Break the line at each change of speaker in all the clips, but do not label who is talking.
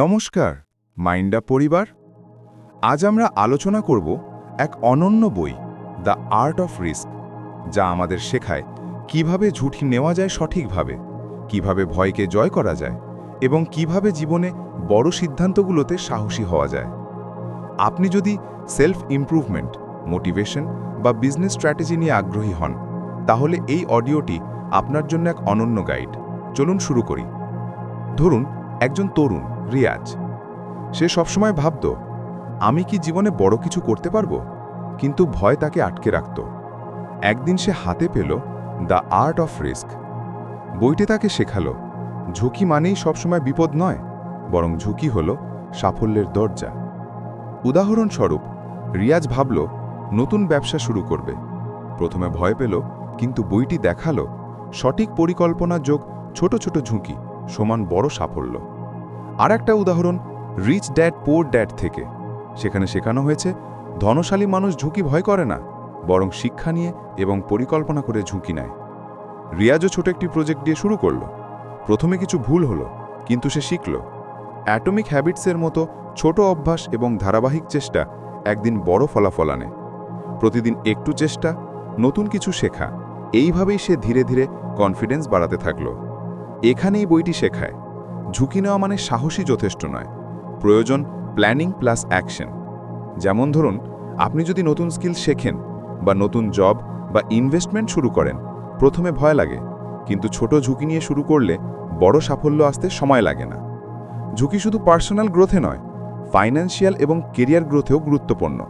নমস্কার, মাইন্ডা পরিবার। আজ আমরা আলোচনা করব এক অনন্য বই, দ্য আর্ট অফ রিস্ক, যা আমাদের শেখায় কীভাবে ঝুঁকি নেওয়া যায় সঠিকভাবে, কীভাবে ভয়কে জয় করা যায় এবং কীভাবে জীবনে বড় সিদ্ধান্তগুলোতে সাহসী হওয়া যায়। আপনি যদি সেলফ ইমপ্রুভমেন্ট মোটিভেশন বা বিজনেস স্ট্র্যাটেজি নিয়ে আগ্রহী হন, তাহলে এই অডিওটি আপনার জন্য এক অনন্য গাইড চলুন শুরু করি। ধরুন, একজন তরুণ রিয়াজ। সে সবসময় ভাবত, আমি কি জীবনে বড় কিছু করতে পারব? কিন্তু ভয় তাকে আটকে রাখত। একদিন সে হাতে পেল দ্য আর্ট অফ রিস্ক বইটি তাকে শেখালো, ঝুঁকি মানেই সবসময় বিপদ নয়, বরং ঝুঁকি হল সাফল্যের দরজা উদাহরণস্বরূপ, রিয়াজ ভাবল, নতুন ব্যবসা শুরু করবে। প্রথমে ভয় পেল, কিন্তু বইটি দেখাল, সঠিক পরিকল্পনা যোগ ছোট ছোট ঝুঁকি সমান বড় সাফল্য। আর একটা উদাহরণ রিচ ড্যাড পোর ড্যাড থেকে। সেখানে শেখানো হয়েছে, ধনশালী মানুষ ঝুঁকি ভয় করে না, বরং শিক্ষা নিয়ে এবং পরিকল্পনা করে ঝুঁকি নেয়। রিয়াজও ছোট একটি প্রজেক্ট দিয়ে শুরু করল। প্রথমে কিছু ভুল হলো, কিন্তু সে শিখল। অ্যাটমিক হ্যাবিটসের মতো ছোট অভ্যাস এবং ধারাবাহিক চেষ্টা একদিন বড় ফলাফল আনে। প্রতিদিন একটু চেষ্টা, নতুন কিছু শেখা, এইভাবেই সে ধীরে ধীরে কনফিডেন্স বাড়াতে থাকল। এখানেই বইটি শেখায়। ঝুঁকি নেওয়া মানে সাহসী যথেষ্ট নয়। প্রয়োজন প্ল্যানিং প্লাস অ্যাকশন। যেমন ধরুন, আপনি যদি নতুন স্কিল শেখেন বা নতুন জব বা ইনভেস্টমেন্ট শুরু করেন, প্রথমে ভয় লাগে। কিন্তু ছোট ঝুঁকি নিয়ে শুরু করলে বড় সাফল্য আসতে সময় লাগে না। ঝুঁকি শুধু পার্সোনাল গ্রোথে নয়, ফাইন্যান্সিয়াল এবং কেরিয়ার গ্রোথেও গুরুত্বপূর্ণ।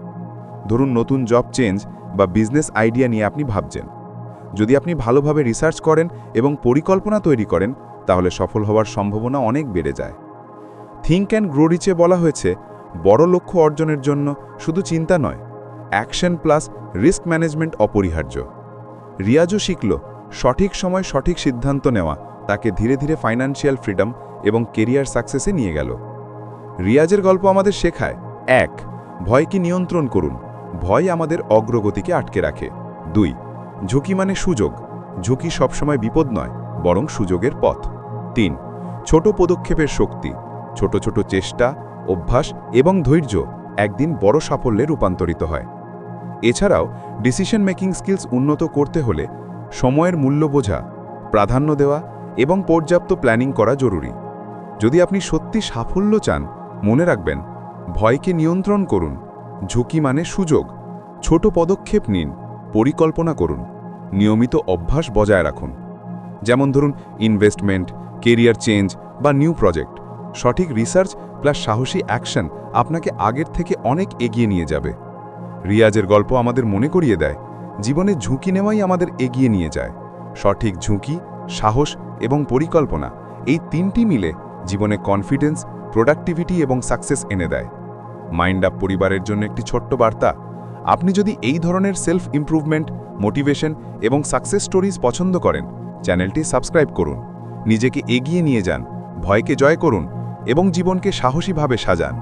ধরুন, নতুন জব চেঞ্জ বা বিজনেস আইডিয়া নিয়ে আপনি ভাবছেন। যদি আপনি ভালোভাবে রিসার্চ করেন এবং পরিকল্পনা তৈরি করেন তাহলে সফল হওয়ার সম্ভাবনা অনেক বেড়ে যায়। থিঙ্ক অ্যান্ড গ্রো রিচে বলা হয়েছে, বড় লক্ষ্য অর্জনের জন্য শুধু চিন্তা নয় অ্যাকশন প্লাস রিস্ক ম্যানেজমেন্ট অপরিহার্য। রিয়াজও শিখল, সঠিক সময় সঠিক সিদ্ধান্ত নেওয়া, তাকে ধীরে ধীরে ফাইন্যান্সিয়াল ফ্রিডম এবং কেরিয়ার সাকসেসে নিয়ে গেল। রিয়াজের গল্প আমাদের শেখায়, এক, ভয়কে নিয়ন্ত্রণ করুন, ভয় আমাদের অগ্রগতিকে আটকে রাখে। দুই, ঝুঁকি মানে সুযোগ, ঝুঁকি সবসময় বিপদ নয়। বরং সুযোগের পথ। তিন, ছোট পদক্ষেপের শক্তি, ছোট ছোট চেষ্টা, অভ্যাস এবং ধৈর্য একদিন বড় সাফল্যে রূপান্তরিত হয়। এছাড়াও ডিসিশন মেকিং স্কিলস উন্নত করতে হলে সময়ের মূল্য বোঝা, প্রাধান্য দেওয়া এবং পর্যাপ্ত প্ল্যানিং করা জরুরি। যদি আপনি সত্যি সাফল্য চান, মনে রাখবেন, ভয়কে নিয়ন্ত্রণ করুন, ঝুঁকি মানে সুযোগ। ছোট পদক্ষেপ নিন, পরিকল্পনা করুন, নিয়মিত অভ্যাস বজায় রাখুন। যেমন ধরুন ইনভেস্টমেন্ট কেরিয়ার চেঞ্জ বা নিউ প্রজেক্ট সঠিক রিসার্চ প্লাস সাহসী অ্যাকশন আপনাকে আগের থেকে অনেক এগিয়ে নিয়ে যাবে। রিয়াজের গল্প আমাদের মনে করিয়ে দেয়, জীবনে ঝুঁকি নেওয়াই আমাদের এগিয়ে নিয়ে যায়। সঠিক ঝুঁকি, সাহস এবং পরিকল্পনা এই তিনটি মিলে জীবনে কনফিডেন্স প্রোডাক্টিভিটি এবং সাকসেস এনে দেয়। মাইন্ড আপ পরিবারের জন্য একটি ছোট্ট বার্তা, আপনি যদি এই ধরনের সেলফ ইমপ্রুভমেন্ট মোটিভেশন এবং সাকসেস স্টোরিজ পছন্দ করেন চ্যানেলটি সাবস্ক্রাইব করুন নিজেকে এগিয়ে নিয়ে যান ভয়কে জয় করুন এবং জীবনকে সাহসীভাবে সাজান।